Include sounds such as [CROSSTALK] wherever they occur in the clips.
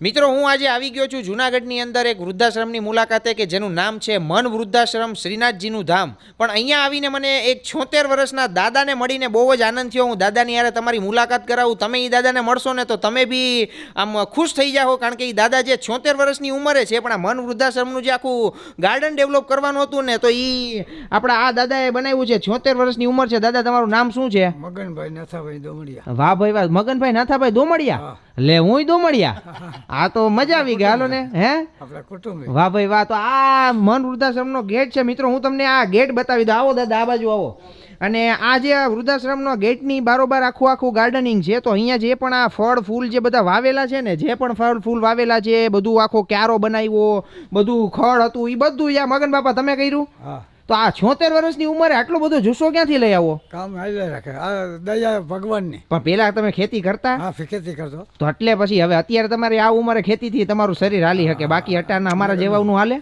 મિત્રો હું આજે આવી ગયો છું જુનાગઢની અંદર એક વૃદ્ધાશ્રમની મુલાકાતે કે જેનું નામ છે મન વૃદ્ધાશ્રમ શ્રીનાથજીનું ધામ. પણ અહીંયા આવીને મને એક છોતેર વર્ષના દાદાને મળીને બહુ જ આનંદ થયો. હું દાદાની યારે તમારી મુલાકાત કરાવું. તમે એ દાદાને મળશો ને તો તમે બી આમ ખુશ થઈ જાઓ કારણ કે એ દાદા જે છોતેર વર્ષની ઉંમરે છે પણ આ મન વૃદ્ધાશ્રમનું જે આખું ગાર્ડન ડેવલપ કરવાનું હતું ને તો એ આપણા આ દાદાએ બનાવ્યું છે. છોતેર વર્ષની ઉંમર છે. દાદા તમારું નામ શું છે? મગનભાઈ નાથાભાઈ દોમડિયા. વાહ ભાઈ વાહ. મગનભાઈ નાથાભાઈ દોમડિયા? લે હું દોમડિયા? [LAUGHS] આ તો મજા આવી ગઈ હાલો ને હે? આપણા કુટુંબી. વાહ ભાઈ વાહ તો આ મન વૃદ્ધાશ્રમનો ગેટ છે. મિત્રો હું તમને આ ગેટ બતાવી દઉં. આવો દાદા આ બાજુ આવો. અને આ જે વૃદ્ધાશ્રમનો ગેટની બારોબાર આખું આખું ગાર્ડનિંગ છે તો અહીંયા જે પણ આ ફળ ફૂલ જે બધા વાવેલા છે ને જે પણ ફળ ફૂલ વાવેલા છે બધું આખો ક્યારો બનાવ્યો બધું ખડ હતું એ બધું યા મગન બાપા તમે કર્યું? હા. તો આ છોતેર વર્ષની ઉંમરે આટલો બધો જુસ્સો ક્યાંથી લઈ આવો? કામ હાલ્યા રાખે. આ દયા ભગવાનની. પણ પેલા તમે ખેતી કરતા? હા ખેતી કરતો. તો એટલે પછી હવે અત્યારે તમારે આ ઉંમરે ખેતીથી તમારું શરીર હાલી શકે. બાકી અટાના અમારા જેવાનું હાલે?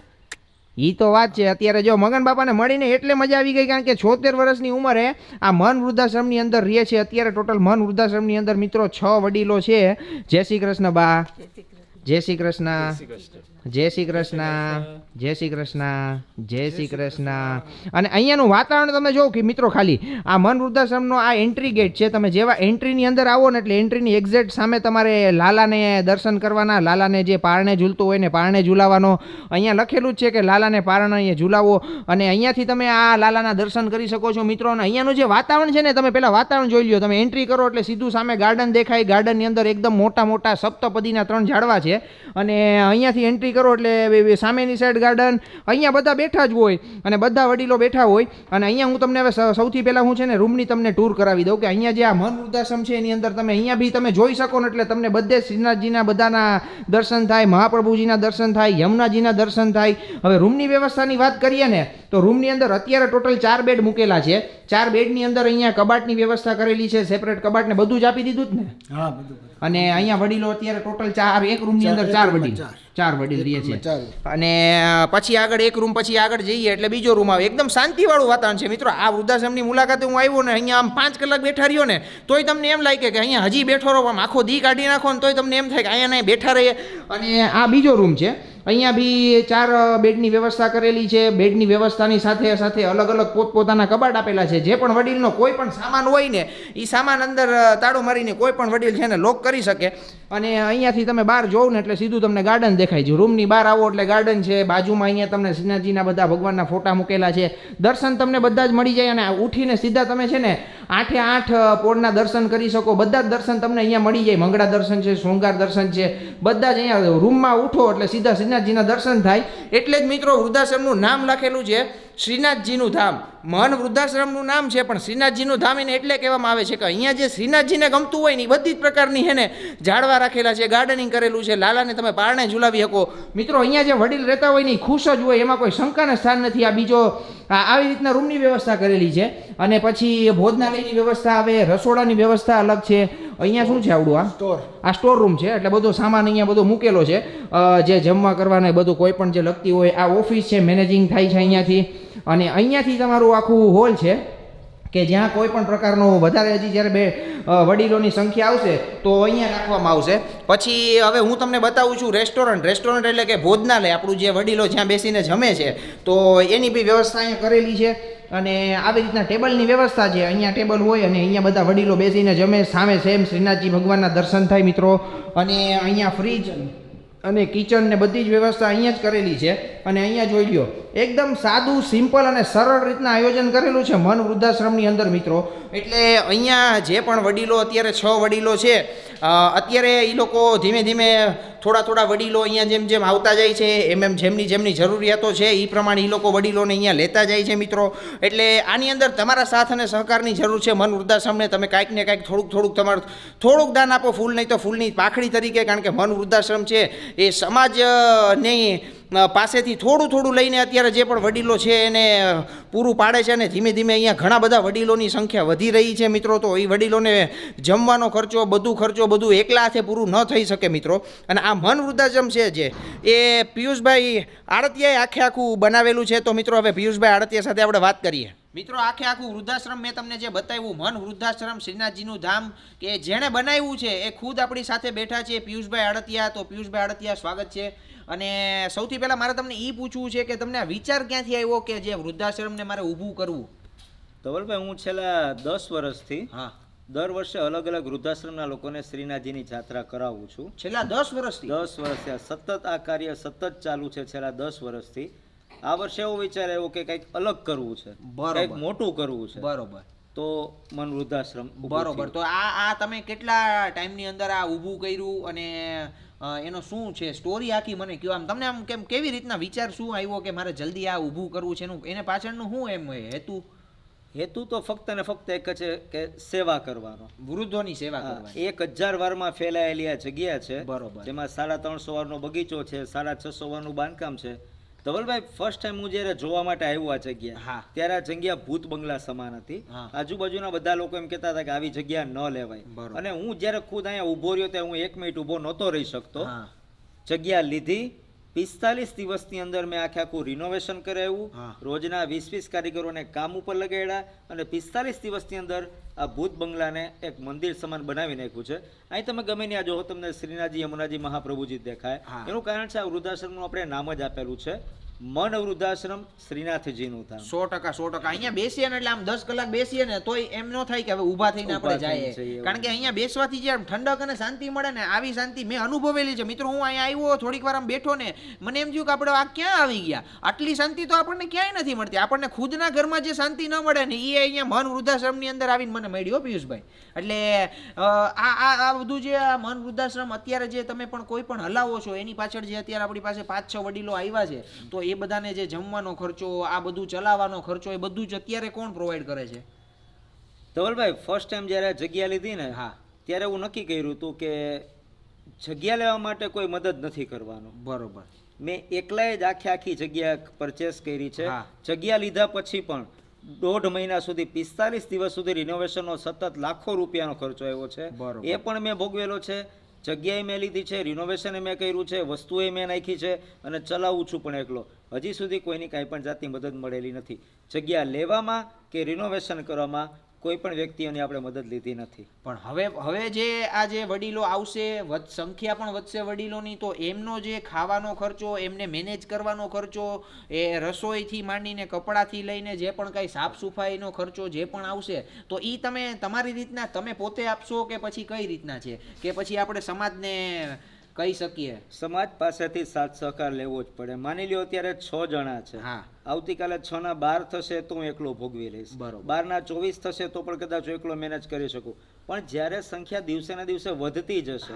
ઈ તો વાત છે. અત્યારે જો મગન બાપાને મળીને એટલે મજા આવી ગઈ કારણ કે છોતેર વર્ષની ઉંમરે આ મન વૃદ્ધાશ્રમની અંદર રહે છે. અત્યારે ટોટલ મન વૃદ્ધાશ્રમની અંદર મિત્રો છ વડીલો છે. જય શ્રી કૃષ્ણ બા. જય શ્રી કૃષ્ણ. જય શ્રી કૃષ્ણ જય શ્રી કૃષ્ણ જય શ્રી કૃષ્ણ. અને અહીંયાનું વાતાવરણ તમે જો કે મિત્રો ખાલી આ મન વૃદ્ધાશ્રમનો આ એન્ટ્રી ગેટ છે. તમે જેવા એન્ટ્રીની અંદર આવો ને એટલે એન્ટ્રીની એક્ઝેક્ટ સામે તમારે લાલાને દર્શન કરવાના લાલાને જે પારણે ઝૂલતું હોય ને પારણે ઝૂલાવાનો. અહીંયા લખેલું જ છે કે લાલાને પારણે અહીંયા ઝૂલાવો. અને અહીંયાથી તમે આ લાલાના દર્શન કરી શકો છો મિત્રો. અને અહીંયાનું જે વાતાવરણ છે ને તમે પહેલાં વાતાવરણ જોઈ લો તમે એન્ટ્રી કરો એટલે સીધું સામે ગાર્ડન દેખાય. ગાર્ડનની અંદર એકદમ મોટા મોટા સપ્તપદીના ત્રણ ઝાડવા છે. અને અહીંયાથી એન્ટ્રી કરો એટલે સામેની સાઈડ ગાર્ડન અહીંયા બધા બેઠા જ હોય અને બધા વડીલો બેઠા હોય. અને અહીંયા હું તમને હવે સૌથી પહેલાં હું છે ને રૂમની તમને ટૂર કરાવી દઉં કે અહીંયા જે આ મન વૃદ્ધાશ્રમ છે એની અંદર તમે અહીંયા બી તમે જોઈ શકો ને એટલે તમને બધે શ્રીનાથજીના બધાના દર્શન થાય મહાપ્રભુજીના દર્શન થાય યમુનાજીના દર્શન થાય. હવે રૂમની વ્યવસ્થાની વાત કરીએ ને તો રૂમની અંદર અત્યારે ટોટલ ચાર બેડ મૂકેલા છે. ચાર બેડની અંદર અહીંયા કબાટની વ્યવસ્થા કરેલી છે સેપરેટ કબાટને બધું જ આપી દીધું જ ને? હા બધું અને અહીંયા વડીલો અત્યારે ટોટલ ચાર એક રૂમની અંદર ચાર વડીલ. ચાર વડીલ રહે છે. અને પછી આગળ એક રૂમ પછી આગળ જઈએ એટલે બીજો રૂમ આવે. એકદમ શાંતિવાળું વાતાવરણ છે. મિત્રો આ વૃદ્ધાશ્રમની મુલાકાતે હું આવ્યો ને અહીંયા આમ પાંચ કલાક બેઠા રહ્યો ને તોય તમને એમ લાગે કે અહીંયા હજી બેઠો રહો આમ આખો દી કાઢી નાખો ને તોય તમને એમ થાય કે અહીંયા બેઠા રહીએ. અને આ બીજો રૂમ છે. અહીંયા બી ચાર બેડની વ્યવસ્થા કરેલી છે. બેડની વ્યવસ્થાની સાથે સાથે અલગ અલગ પોતપોતાના કબાટ આપેલા છે. જે પણ વડીલનો કોઈ પણ સામાન હોય ને એ સામાન અંદર તાળો મારીને કોઈ પણ વડીલ છે ને લોક કરી શકે. અને અહીંયાથી તમે બહાર જોવો ને એટલે સીધું તમને ગાર્ડન દેખાય છે. રૂમની બહાર આવો એટલે ગાર્ડન છે. બાજુમાં અહીંયા તમને શ્રીનાથજીના બધા ભગવાનના ફોટા મૂકેલા છે. દર્શન તમને બધા જ મળી જાય અને ઉઠીને સીધા તમે છે ને આઠે આઠ પોળના દર્શન કરી શકો. બધા જ દર્શન તમને અહીંયા મળી જાય. મંગળા દર્શન છે, શૃંગાર દર્શન છે. બધા જ અહીંયા રૂમમાં ઉઠો એટલે સીધા શ્રીનાથજીના દર્શન થાય. એટલે જ મિત્રો વૃદ્ધાશ્રમનું નામ લખેલું છે. શ્રીનાથજીનું ધામ. મન વૃદ્ધાશ્રમનું નામ છે, પણ શ્રીનાથજીનું ધામ એને એટલે કહેવામાં આવે છે કે અહીંયા જે શ્રીનાથજીને ગમતું હોય ને એ બધી જ પ્રકારની હેને ઝાડવા રાખેલા છે, ગાર્ડનિંગ કરેલું છે, લાલાને તમે પારણે ઝુલાવી શકો. મિત્રો, અહીંયા જે વડીલ રહેતા હોય ને એ ખુશ જ હોય, એમાં કોઈ શંકાને સ્થાન નથી. આ બીજો આવી રીતના રૂમની વ્યવસ્થા કરેલી છે. અને પછી ભોજનાલયની વ્યવસ્થા આવે, રસોડાની વ્યવસ્થા અલગ છે. અહીંયા શું છે આવડું આ સ્ટોર આ સ્ટોર રૂમ છે એટલે બધો સામાન અહીંયા બધો મૂકેલો છે. જે જમવા કરવાને બધું કોઈ પણ જે લગતી હોય આ ઓફિસ છે મેનેજિંગ થાય છે અહીંયાથી. અને અહીંયાથી તમારું આખું હોલ છે. કે જ્યાં કોઈ પણ પ્રકારનો વધારે હજી જ્યારે બે વડીલોની સંખ્યા આવશે, તો અહીંયા રાખવામાં આવશે. પછી હવે હું તમને બતાવું છું રેસ્ટોરન્ટ. રેસ્ટોરન્ટ એટલે કે ભોજનાલય. આપણું જે વડીલો જ્યાં બેસીને જમે છે, તો એની બી વ્યવસ્થા અહીંયા કરેલી છે. અને આવી રીતના ટેબલની વ્યવસ્થા છે. અહીંયા ટેબલ હોય અને અહીંયા બધા વડીલો બેસીને જમે. સામે સેમ શ્રીનાથજી ભગવાનના દર્શન થાય મિત્રો. અને અહીંયા ફ્રીજ અને કિચન ને બધી જ વ્યવસ્થા અહીંયા જ કરેલી છે. અને અહીંયા જોઈ લ્યો એકદમ સાદું, સિમ્પલ અને સરળ રીતના આયોજન કરેલું છે મન વૃદ્ધાશ્રમની અંદર, મિત્રો. એટલે અહીંયા જે પણ વડીલો, અત્યારે છ વડીલો છે અત્યારે એ લોકો ધીમે ધીમે થોડા થોડા વડીલો અહીંયા જેમ જેમ આવતા જાય છે, એમ એમ જેમની જેમની જરૂરિયાતો છે એ પ્રમાણે એ લોકો વડીલોને અહીંયા લેતા જાય છે, મિત્રો. એટલે આની અંદર તમારા સાથ અને સહકારની જરૂર છે મન વૃદ્ધાશ્રમને. તમે કાંઈક ને કાંઈક થોડુંક થોડુંક તમારું, થોડુંક દાન આપો, ફૂલ નહીં તો ફૂલની પાખડી તરીકે, કારણ કે મન વૃદ્ધાશ્રમ છે, એ સમાજની પાસેથી થોડું થોડું લઈને અત્યારે જે પણ વડીલો છે એને પૂરું પાડે છે અને ધીમે ધીમે અહીંયા ઘણા બધા વડીલોની સંખ્યા વધી રહી છે મિત્રો. તો એ વડીલોને જમવાનો ખર્ચો, બધું ખર્ચો, બધું એકલા હાથે પૂરું ન થઈ શકે મિત્રો. અને આ મન વૃદ્ધાશ્રમ છે જે, એ પિયુષભાઈ આડતિયાએ આખે આખું બનાવેલું છે. તો મિત્રો હવે પિયુષભાઈ આડતિયા સાથે આપણે વાત કરીએ. મિત્રો આખે આખું વૃદ્ધાશ્રમ મેં તમને જે બતાવ્યું, મન વૃદ્ધાશ્રમ, શ્રીનાથજીનું ધામ, કે જેણે બનાવ્યું છે, એ ખુદ આપણી સાથે બેઠા છે પિયુષભાઈ આડતિયા. તો પિયુષભાઈ આડતિયા, સ્વાગત છે. અને સૌથી પહેલા મારે તમને એ પૂછવું છે કે તમને આ વિચાર ક્યાંથી આવ્યો કે જે વૃદ્ધાશ્રમને મારે ઊભું કરવું? ધવલભાઈ હું છેલ્લા દસ વર્ષથી હા. દર વર્ષે અલગ અલગ વૃદ્ધાશ્રમના લોકોને શ્રીનાથજીની જાત્રા કરાવું છું. છેલ્લા દસ વર્ષથી? દસ વર્ષથી. આ સતત આ કાર્ય સતત ચાલુ છે છેલ્લા દસ વર્ષથી. આ વર્ષે એવો વિચાર આવ્યો કે કંઈક અલગ કરવું છે. કંઈક મોટું કરવું છે. બરોબર. તો મન વૃદ્ધાશ્રમ બરોબર. તો આ આ તમે કેટલા ટાઈમની અંદર આ ઊભું કર્યું અને એનો શું છે સ્ટોરી આખી મને કહો આમ તમને આમ કેમ કેવી રીતના વિચાર શું આવ્યો કે મારે જલ્દી આ ઊભું કરવું છે? એનું એને પાછળનું શું એમ હેતુ? હેતુ તો ફક્ત ને ફક્ત એક છે કે સેવા કરવાનો. વૃદ્ધોની સેવા કરવાની. એક હજાર વારમાં ફેલાયેલી આ જગ્યા છે બરોબર. જેમાં સાડા ત્રણસો વારનો બગીચો છે સાડા છસો વારનું બાંધકામ છે. ધવલભાઈ ફર્સ્ટ ટાઈમ હું જ્યારે જોવા માટે આવ્યો આ જગ્યા હા. ત્યારે આ જગ્યા ભૂત બંગલા સમાન હતી. આજુબાજુના બધા લોકો એમ કહેતા હતા કે આવી જગ્યા ન લેવાય. અને હું જ્યારે ખુદ અહીંયા ઊભો રહ્યો ત્યારે હું એક મિનિટ ઊભો નહોતો રહી શકતો. જગ્યા લીધી પિસ્તાલીસ દિવસની અંદર મેં આખે આખું રિનોવેશન. કરાવ્યું. રોજના વીસ વીસ કારીગરોને કામ ઉપર લગાડ્યા અને પિસ્તાલીસ દિવસની અંદર આ ભૂત બંગલાને એક મંદિર સમાન બનાવી નાખ્યું છે. અહીં તમે ગમે ત્યાં જોવો તમને શ્રીનાથજી યમુનાજી મહાપ્રભુજી દેખાય. એનું કારણ છે આ વૃદ્ધાશ્રમનું આપણે નામ જ આપેલું છે. મન વૃદ્ધાશ્રમ શ્રીનાથજીનું ધામ. સો ટકા સો ટકા. અહીંયા બેસીએ ને એટલે આમ દસ કલાક બેસીએ ને તોય એમ ન થાય કે હવે ઊભા થઈને આપણે જઈએ. કારણ કે અહીંયા બેસવાથી જે આમ ઠંડક અને શાંતિ મળે ને આવી શાંતિ મેં અનુભવેલી છે. મિત્રો હું અહીંયા આવ્યો થોડીક વાર આમ બેઠો ને મને એમ થયું કે આપણે આ ક્યાં આવી ગયા? આટલી શાંતિ તો આપણને ક્યાંય નથી મળતી. આપણને ખુદના ઘરમાં જે શાંતિ ન મળે ને એ અહીંયા મન વૃદ્ધાશ્રમની અંદર આવીને મને મળ્યો પિયુષભાઈ. એટલે આ આ આ બધું જે આ મન વૃદ્ધાશ્રમ અત્યારે જે તમે પણ કોઈ પણ હલાવો છો એની પાછળ જે અત્યારે આપણી પાસે પાંચ છ વડીલો આવ્યા છે તો એ બધાને જે જમવાનો ખર્ચો આ બધું ચલાવવાનો ખર્ચો એ બધું જ અત્યારે કોણ પ્રોવાઈડ કરે છે? ધવલભાઈ ફર્સ્ટ ટાઈમ જ્યારે જગ્યા લીધી ને હા. ત્યારે હું નક્કી કર્યું હતું કે જગ્યા લેવા માટે કોઈ મદદ નથી કરવાનો. બરોબર. મેં એકલાય જ આખી આખી જગ્યા પરચેસ કરી છે. જગ્યા લીધા પછી પણ દોઢ મહિના સુધી પિસ્તાલીસ દિવસ સુધી રિનોવેશનનો સતત લાખો રૂપિયાનો ખર્ચો આવ્યો છે. એ પણ મેં ભોગવેલો છે. જગ્યાએ મેં લીધી છે રિનોવેશન મેં કર્યું છે, વસ્તુએ મેં નાખી છે અને ચલાવું છું પણ એકલો. હજી સુધી કોઈની કાંઈ પણ જાતની મદદ મળેલી નથી. જગ્યા લેવામાં કે રિનોવેશન કરવામાં કોઈ પણ વ્યક્તિઓની આપણે મદદ લીધી નથી. પણ હવે હવે જે આ જે વડીલો આવશે, વધ- સંખ્યા પણ વધશે વડીલોની, તો એમનો જે ખાવાનો ખર્ચો, એમને મેનેજ કરવાનો ખર્ચો, એ રસોઈથી માંડીને કપડાથી લઈને જે પણ કાંઈ સાફ સફાઈનો ખર્ચો જે પણ આવશે, તો એ તમે તમારી રીતના તમે પોતે આપશો કે પછી કઈ રીતના છે? કે પછી આપણે સમાજને કહી શકીએ. સમાજ પાસેથી સાથ સહકાર લેવો જ પડે. માની લ્યો અત્યારે છ જણા છે. હા. આવતીકાલે છ ના બાર થશે તો હું એકલો ભોગવી લઈશ. બરોબર. બાર ના ચોવીસ થશે તો પણ કદાચ એકલો મેનેજ કરી શકું. પણ જ્યારે સંખ્યા દિવસે ને દિવસે વધતી જશે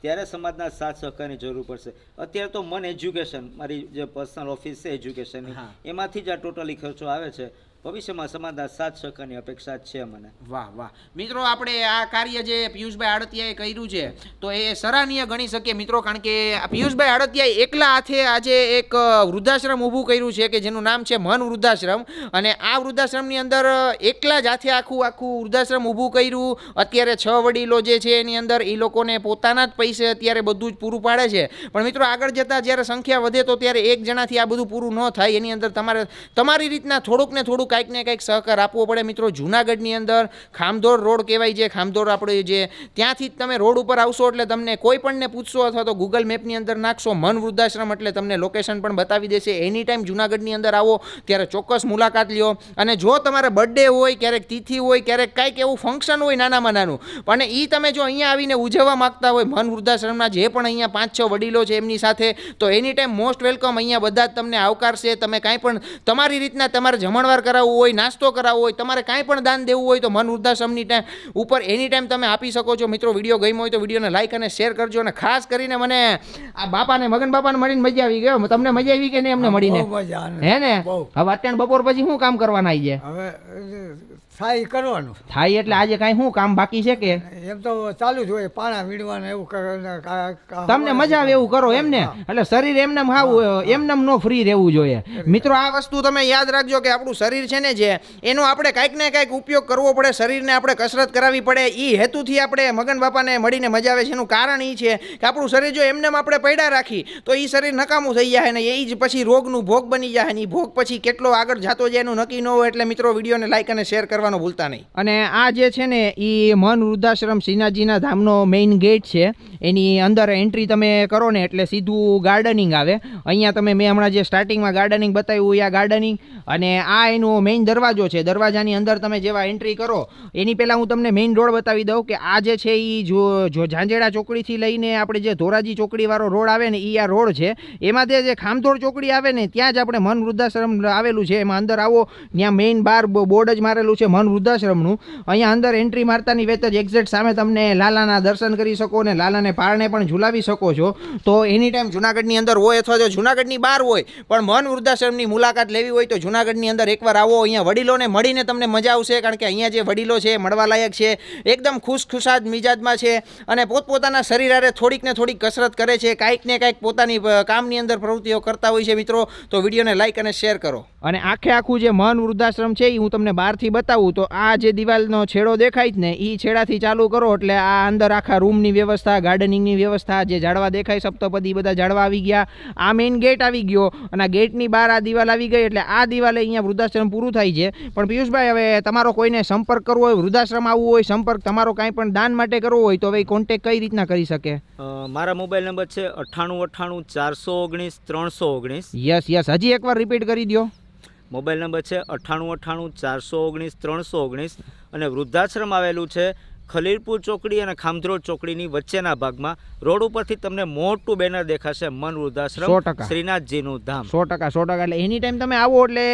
ત્યારે સમાજના સાથ સહકારની જરૂર પડશે. અત્યારે તો મન એજ્યુકેશન મારી જે પર્સનલ ઓફિસ છે એજ્યુકેશનની એમાંથી જ આ ટોટલી ખર્ચો આવે છે. ભવિષ્યમાં સમાધાન સાથ સહકારની અપેક્ષા છે મને. વાહ વાહ. મિત્રો, આપણે આ કાર્ય જે પિયુષભાઈ આડતિયાએ કર્યું છે, તો એ સરાહનીય ગણી શકીએ મિત્રો, કારણ કે પિયુષભાઈ આડતિયાએ એકલા હાથે આજે એક વૃદ્ધાશ્રમ ઊભું કર્યું છે, કે જેનું નામ છે મન વૃદ્ધાશ્રમ. અને આ વૃદ્ધાશ્રમની અંદર એકલા જ હાથે આખું આખું વૃદ્ધાશ્રમ ઊભું કર્યું. અત્યારે છ વડીલો જે છે એની અંદર, એ લોકોને પોતાના જ પૈસે અત્યારે બધું જ પૂરું પાડે છે. પણ મિત્રો, આગળ જતાં જ્યારે સંખ્યા વધે તો ત્યારે એક જણાથી આ બધું પૂરું ન થાય. એની અંદર તમારે, તમારી રીતના થોડુંક ને થોડુંક કાંઈક ને કાંઈક સહકાર આપવો પડે. મિત્રો, જુનાગઢની અંદર ખામધોર રોડ કહેવાય છે. ખામધોર આપણે જે ત્યાંથી જ તમે રોડ ઉપર આવશો એટલે તમને કોઈ પણને પૂછશો અથવા તો ગૂગલ મેપની અંદર નાખશો, મન વૃદ્ધાશ્રમ એટલે તમને લોકેશન પણ બતાવી દેશે. એની ટાઈમ જુનાગઢની અંદર આવો, ત્યારે ચોક્કસ મુલાકાત લ્યો. અને જો તમારે બર્થડે હોય, ક્યારેક તિથિ હોય, ક્યારેક કાંઈક એવું ફંક્શન હોય નાનામાં નાનું, પણ એ તમે જો અહીંયા આવીને ઉજવવા માંગતા હોય, મન વૃદ્ધાશ્રમના જે પણ અહીંયા પાંચ છ વડીલો છે એમની સાથે, તો એની ટાઈમ મોસ્ટ વેલકમ અહીંયા બધા જ તમને આવકારશે. તમે કાંઈ પણ તમારી રીતના તમારે જમણવાર કરાવવું હોય નાસ્તો કરાવવો હોય તમારે કાંઈ પણ દાન દેવું હોય તો મન વૃદ્ધાશ્રમની ટાઈમ ઉપર એની ટાઈમ તમે આપી શકો છો. મિત્રો વીડિયો ગમ્યો હોય તો વિડીયોને લાઈક અને શેર કરજો અને ખાસ કરીને મને આ બાપાને મગન બાપાને મળીને મજા આવી ગયો તમને મજા આવી કે નહીં એમને મળીને. હે ને? હવે અત્યારે બપોર પછી શું કામ કરવાના આવી જાય હવે થાય કરવાનું. થાય એટલે આજે કાંઈ શું કામ બાકી છે કે? એમ તો ચાલુ જ હોય પાણા વીણવાનું એવું તમને મજા આવે એવું કરો એમ ને? એટલે શરીર એમને હાવ એમને નો ફ્રી રહેવું જોઈએ. મિત્રો આ વસ્તુ તમે યાદ રાખજો કે આપણું શરીર છે ને જે એનો આપણે કાંઈક ને કાંઈક ઉપયોગ કરવો પડે શરીરને આપણે કસરત કરાવવી પડે એ હેતુથી આપણે મગન બાપાને મળીને મજા આવે છે. એનું કારણ એ છે કે આપણું શરીર જો એમને આપણે પડ્યા રાખી તો એ શરીર નકામું થઈ જાય ને એ જ પછી રોગનું ભોગ બની જાય ને એ ભોગ પછી કેટલો આગળ જાતો જાય એનું નક્કી ન હોય એટલે મિત્રો વિડીયોને લાઈક અને શેર કરવાનું ભૂલતા નહીં. અને આ જે છે ને એ મન વૃદ્ધાશ્રમ શ્રીનાથજીના ધામનો મેઇન ગેટ છે. એની અંદર એન્ટ્રી તમે કરો ને, એટલે સીધું ગાર્ડનિંગ આવે. અહીંયા તમે મેં હમણાં જે સ્ટાર્ટિંગમાં ગાર્ડનિંગ બતાવ્યું આ ગાર્ડનિંગ અને આ એનો મેઇન દરવાજો છે. દરવાજાની અંદર તમે જેવા એન્ટ્રી કરો, એની પહેલાં હું તમને મેઇન રોડ બતાવી દઉં કે આ જે છે એ જો જો ઝાંઝેડા ચોકડીથી લઈને આપણે જે ધોરાજી ચોકડીવાળો રોડ આવે ને એ આ રોડ છે. એમાં તે જે ખામધોડ ચોકડી આવે ને, ત્યાં જ આપણે મન વૃદ્ધાશ્રમ આવેલું છે. એમાં અંદર આવો, ત્યાં મેઇન બાર બોર્ડ જ મારેલું છે. મન વૃદ્ધાશ્રમનું. અહીંયા અંદર એન્ટ્રી મારતાની વેત જ એક્ઝેક્ટ સામે તમને લાલાના દર્શન કરી શકો અને લાલાને પારણે પણ ઝુલાવી શકો છો. તો એની ટાઈમ જુનાગઢની અંદર હોય અથવા જો જુનાગઢની બહાર હોય, પણ મન વૃદ્ધાશ્રમની મુલાકાત લેવી હોય તો જુનાગઢની અંદર એકવાર આવો, અહીંયા વડીલોને મળીને તમને મજા આવશે, કારણ કે અહીંયા જે વડીલો છે મળવા લાયક છે, એકદમ ખુશખુશાદ મિજાજમાં છે અને પોતપોતાના શરીર હારે થોડીક ને થોડીક કસરત કરે છે, કાંઈક ને કાંઈક પોતાની કામની અંદર પ્રવૃત્તિઓ કરતા હોય છે મિત્રો. તો વિડીયોને લાઈક અને શેર કરો. અને આખે આખું જે મન વૃદ્ધાશ્રમ છે એ હું તમને બહારથી બતાવું તો આ જે દિવાલનો છેડો દેખાય જ ને એ છેડાથી ચાલુ કરો એટલે આ અંદર આખા રૂમની વ્યવસ્થા ગાર્ડનિંગની વ્યવસ્થા જે ઝાડવા દેખાય સપ્તપદી બધા ઝાડવા આવી ગયા. આ મેઇન ગેટ આવી ગયો અને આ ગેટની બહાર આ દિવાલ આવી ગઈ એટલે આ દિવાલે અહીંયા વૃદ્ધાશ્રમ પૂરું થાય છે. પણ પિયુષભાઈ હવે તમારો કોઈને સંપર્ક કરવો હોય વૃદ્ધાશ્રમ આવવું હોય સંપર્ક તમારો કાંઈ પણ દાન માટે કરવો હોય તો હવે કોન્ટેક કઈ રીતના કરી શકે? મારા મોબાઈલ નંબર છે અઠ્ઠાણું અઠ્ઠાણું ચારસો ઓગણીસ ત્રણસો ઓગણીસ. Yes yes. હજી એકવાર રિપીટ કરી દો મોબાઈલ નંબર છે અઠ્ઠાણું અઠ્ઠાણું ચારસો ઓગણીસ ત્રણસો ઓગણીસ અને વૃદ્ધાશ્રમ આવેલું છે ખલીલપુર ચોકડી અને ખામધ્રોડ ચોકડીની વચ્ચેના ભાગમાં રોડ ઉપરથી તમને મોટું બેનર દેખાશે મન વૃદ્ધાશ્રમ. શ્રીનાથજીનું ધામ. સો ટકા સો ટકા. એટલે એની ટાઈમ તમે આવો એટલે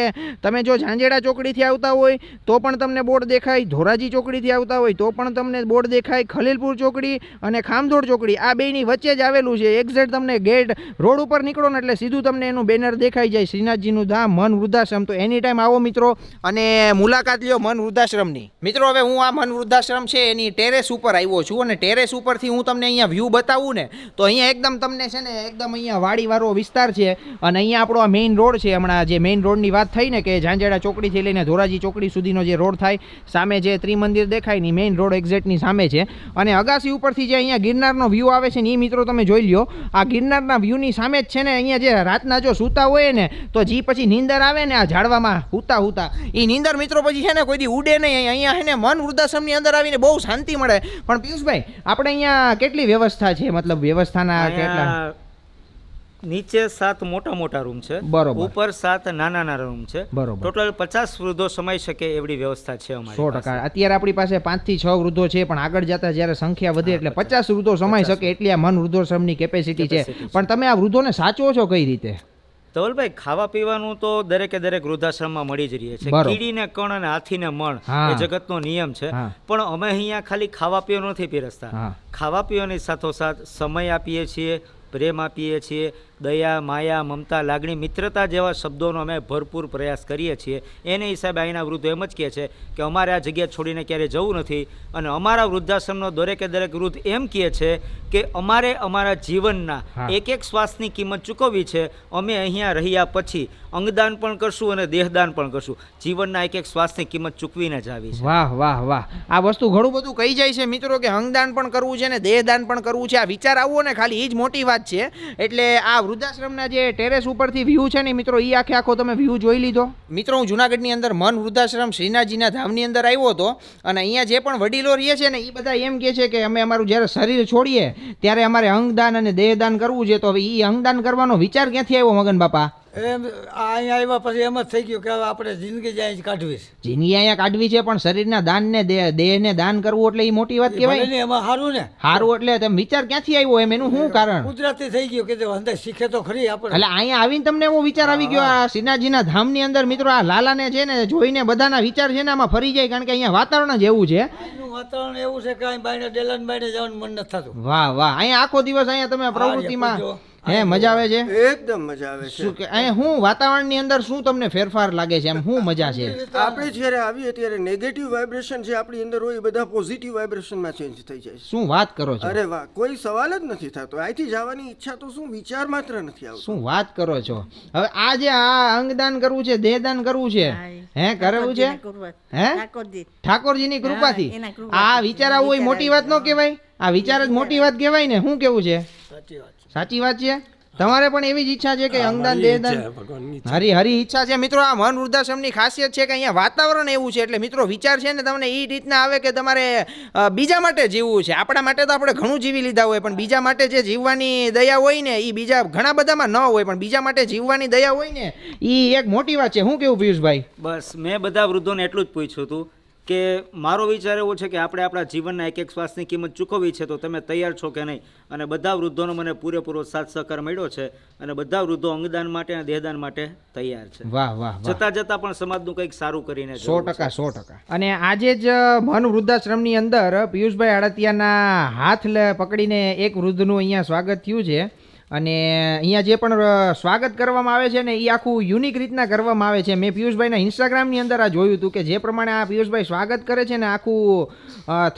તમે જો ઝાંઝેડા ચોકડીથી આવતા હોય તો પણ તમને બોર્ડ દેખાય ધોરાજી ચોકડીથી આવતા હોય તો પણ તમને બોર્ડ દેખાય ખલીલપુર ચોકડી અને ખામધોડ ચોકડી. આ બેની વચ્ચે જ આવેલું છે. એક્ઝેક્ટ તમને ગેટ રોડ ઉપર નીકળો ને એટલે સીધું તમને એનું બેનર દેખાઈ જાય શ્રીનાથજીનું ધામ મન વૃદ્ધાશ્રમ. તો એની ટાઈમ આવો મિત્રો અને મુલાકાત લ્યો મન વૃદ્ધાશ્રમની. મિત્રો હવે હું આ મન વૃદ્ધાશ્રમ છે એની ટેરેસ ઉપર આવ્યો છું અને ટેરેસ ઉપરથી હું તમને અહીંયા વ્યૂ બતાવું ને, તો અહીંયા એકદમ તમને છે ને એકદમ અહીંયા વાડીવાળો વિસ્તાર છે અને અહીંયા આપણો આ મેઇન રોડ છે. હમણાં જે મેઇન રોડની વાત થઈ ને કે ઝાંઝેડા ચોકડીથી લઈને ધોરાજી ચોકડી સુધીનો જે રોડ થાય, સામે જે ત્રિમંદિર દેખાય ને મેઇન રોડ એક્ઝેક્ટની સામે છે. અને અગાસી ઉપરથી જે અહીંયા ગિરનારનો વ્યૂ આવે છે ને એ મિત્રો તમે જોઈ લ્યો, આ ગિરનારના વ્યૂની સામે જ છે ને અહીંયા જે રાતના જો સૂતા હોય ને, તો જી પછી નીંદર આવે ને આ ઝાડવામાં હુતા હુતા. એ નીંદર મિત્રો પછી છે ને કોઈ દી ઉડે નહીં. અહીંયા છે ને મન વૃદ્ધાશ્રમની અંદર આવીને બહુ શાંતિ મળે. પણ પિયુષભાઈ આપણે અહીંયા કેટલી વ્યવસ્થા છે? મતલબ વ્યવસ્થાના કેટલા? નીચે સાત મોટા મોટા રૂમ છે. બરોબર. ઉપર સાત નાના નાના રૂમ છે. બરોબર. ટોટલ પચાસ વૃદ્ધો સમાઈ શકે એવડી વ્યવસ્થા છે અમારી સો ટકા. અત્યારે આપણી પાસે પાંચથી છ વૃદ્ધો છે પણ આગળ જતા જ્યારે સંખ્યા વધે એટલે પચાસ વૃદ્ધો સમાઈ શકે એટલી આ મન વૃદ્ધોશ્રમની કેપેસિટી છે. છે. પણ તમે આ વૃદ્ધોને સાચવો છો કઈ રીતે? ધવલભાઈ ખાવા પીવાનું તો દરેકે દરેક વૃદ્ધાશ્રમમાં મળી જ રહે છે. કીડીને કણ અને હાથીને મણ. એ જગતનો નિયમ છે. પણ અમે અહીંયા ખાલી ખાવા પીવાનું નથી પીરસતા. ખાવા પીવાની સાથોસાથ સમય આપીએ છીએ પ્રેમ આપીએ છીએ દયા માયા મમતા લાગણી મિત્રતા જેવા શબ્દોનો અમે ભરપૂર પ્રયાસ કરીએ છીએ. એને હિસાબે અહીંના વૃદ્ધો એમ જ કહે છે કે અમારે આ જગ્યા છોડીને ક્યારેય જવું નથી અને અમારા વૃદ્ધાશ્રમનો દરેકે દરેક વૃદ્ધ એમ કહે છે કે અમારે અમારા જીવનના એક એક શ્વાસની કિંમત ચૂકવવી છે. અમે અહીંયા રહ્યા પછી અંગદાન પણ કરશું અને દેહદાન પણ કરશું. જીવનના એક એક શ્વાસની કિંમત ચૂકવીને જ આવી છે. વાહ વાહ વાહ. આ વસ્તુ ઘણું બધું કહી જાય છે મિત્રો કે અંગદાન પણ કરવું છે ને દેહદાન પણ કરવું છે. આ વિચાર આવવો ને ખાલી એ જ મોટી વાત છે. એટલે આ વૃદ્ધાશ્રમના જે ટેરેસ ઉપરથી વ્યૂ છે ને મિત્રો એ આખે આખો તમે વ્યૂ જોઈ લીધો. મિત્રો, હું જુનાગઢની અંદર મન વૃદ્ધાશ્રમ શ્રીનાથજીના ધામની અંદર આવ્યો હતો અને અહીંયા જે પણ વડીલો રહે છે ને એ બધા એમ કહે છે કે અમે અમારું જ્યારે શરીર છોડીએ, ત્યારે અમારે અંગદાન અને દેહદાન કરવું છે. તો હવે એ અંગદાન કરવાનો વિચાર ક્યાંથી આવ્યો મગન બાપા? એમ અહીંયા આવ્યા પછી એમ જ થઈ ગયું કે હવે આપણે જિંદગી જ અહીંયા કાઢવી છે. જિંદગી અહીંયા કાઢવી છે પણ શરીરના દાનને દેહને દાન કરવું એટલે એ મોટી વાત કહેવાય. ને એમાં સારું ને. સારું એટલે તમે વિચાર ક્યાંથી આવ્યો એમ? એનું શું કારણ? ગુજરાતી થઈ ગયું કે અંદર શીખે તો ખરી આપણે. એટલે અહીંયા આવીને તમને એવો વિચાર આવી ગયો આ શ્રીનાથજીના ધામની અંદર મિત્રો આ લાલાને છે ને જોઈને બધાના વિચાર છે ને આમાં ફરી જાય કારણ કે અહીંયા વાતાવરણ જ એવું છે. વાતાવરણ એવું છે કે અહીં બાઈને ડેલન બાઈને જવાનું મન નથી થતું. વાહ વાહ અહીંયા આખો દિવસ અહીંયા તમે પ્રવૃત્તિમાં. હે મજા આવે છે? એકદમ મજા આવે છે. શું કે અહીંયા હું વાતાવરણની અંદર શું તમને ફેરફાર લાગે છે? એમ શું મજા છે. [LAUGHS] આપણે જ્યારે આવીએ ત્યારે નેગેટિવ વાઇબ્રેશન જે આપણી અંદર હોય એ બધા પોઝિટિવ વાઇબ્રેશનમાં ચેન્જ થઈ જાય શું વાત કરો છો? અરે વાહ કોઈ સવાલ જ નથી થતો. અહીંથી જવાની ઈચ્છા તો શું? વિચાર માત્ર નથી આવતો. શું વાત કરો છો? હવે આ જે આ અંગદાન કરવું છે દેહદાન કરવું છે હે કરવું છે? હે? ઠાકોરજીની કૃપાથી? કૃપાથી. આ વિચાર આવું હોય મોટી વાત ન કહેવાય? આ વિચાર જ મોટી વાત કહેવાય ને? શું કેવું છે? સાચી વાત. છે સાચી વાત છે? તમારે પણ એવી જ ઈચ્છા છે કે અંગદાન દેહદાન? હરી હરી ઈચ્છા છે. મિત્રો આ મન વૃદ્ધાશ્રમની ખાસિયત છે કે અહીંયા વાતાવરણ એવું છે. એટલે મિત્રો વિચાર છે ને તમને એ રીતના આવે કે તમારે બીજા માટે જીવવું છે. આપણા માટે તો આપણે ઘણું જીવી લીધા હોય પણ બીજા માટે જે જીવવાની દયા હોય ને એ બીજા ઘણા બધામાં ન હોય પણ બીજા માટે જીવવાની દયા હોય ને એ એક મોટી વાત છે. શું કેવું પિયુષભાઈ? બસ મેં બધા વૃદ્ધોને એટલું જ પૂછ્યું હતું કે મારો વિચાર એવો છે કે આપણે આપણા જીવનના એક એક શ્વાસની કિંમત ચૂકવવી છે તો તમે તૈયાર છો કે નહીં? અને બધા વૃદ્ધોનો મને પૂરેપૂરો સાથ સહકાર મળ્યો છે અને બધા વૃદ્ધો અંગદાન માટે અને દેહદાન માટે તૈયાર છે. વાહ વાહ વાહ. જતા જતા પણ સમાજનું કંઈક સારું કરીને સો ટકા સો ટકા. અને આજે જ મન વૃદ્ધાશ્રમની અંદર પિયુષભાઈ આડતિયાના હાથ લે- પકડીને એક વૃદ્ધનું અહીંયા સ્વાગત થયું છે. અને અહીંયા જે પણ સ્વાગત કરવામાં આવે છે ને એ આખું યુનિક રીતના કરવામાં આવે છે. મેં પિયુષભાઈના ઇન્સ્ટાગ્રામની અંદર આ જોયું હતું કે જે પ્રમાણે આ પિયુષભાઈ સ્વાગત કરે છે ને, આખું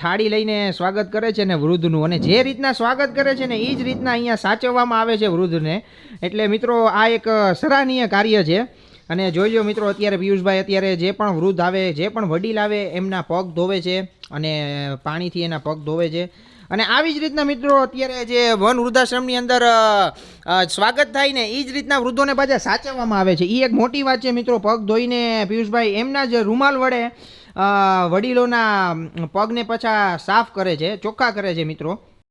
થાળી લઈને સ્વાગત કરે છે ને વૃદ્ધનું. અને જે રીતના સ્વાગત કરે છે ને એ જ રીતના અહીંયા સાચવવામાં આવે છે વૃદ્ધને. એટલે મિત્રો, આ એક સરાહનીય કાર્ય છે. અને જોઈજો મિત્રો, અત્યારે પિયુષભાઈ અત્યારે જે પણ વૃદ્ધ આવે, જે પણ વડીલ આવે, એમના પગ ધોવે છે અને પાણીથી એના પગ ધોવે છે. અને આવી જ રીતના મિત્રો અત્યારે જે વન વૃદ્ધાશ્રમની અંદર સ્વાગત થાય ને એ જ રીતના વૃદ્ધોને પાછા સાચવવામાં આવે છે. એ એક મોટી વાત છે મિત્રો, પગ ધોઈને પિયુષભાઈ એમના જ રૂમાલ વડે વડીલોના પગને પાછા સાફ કરે છે, ચોખ્ખા કરે છે મિત્રો.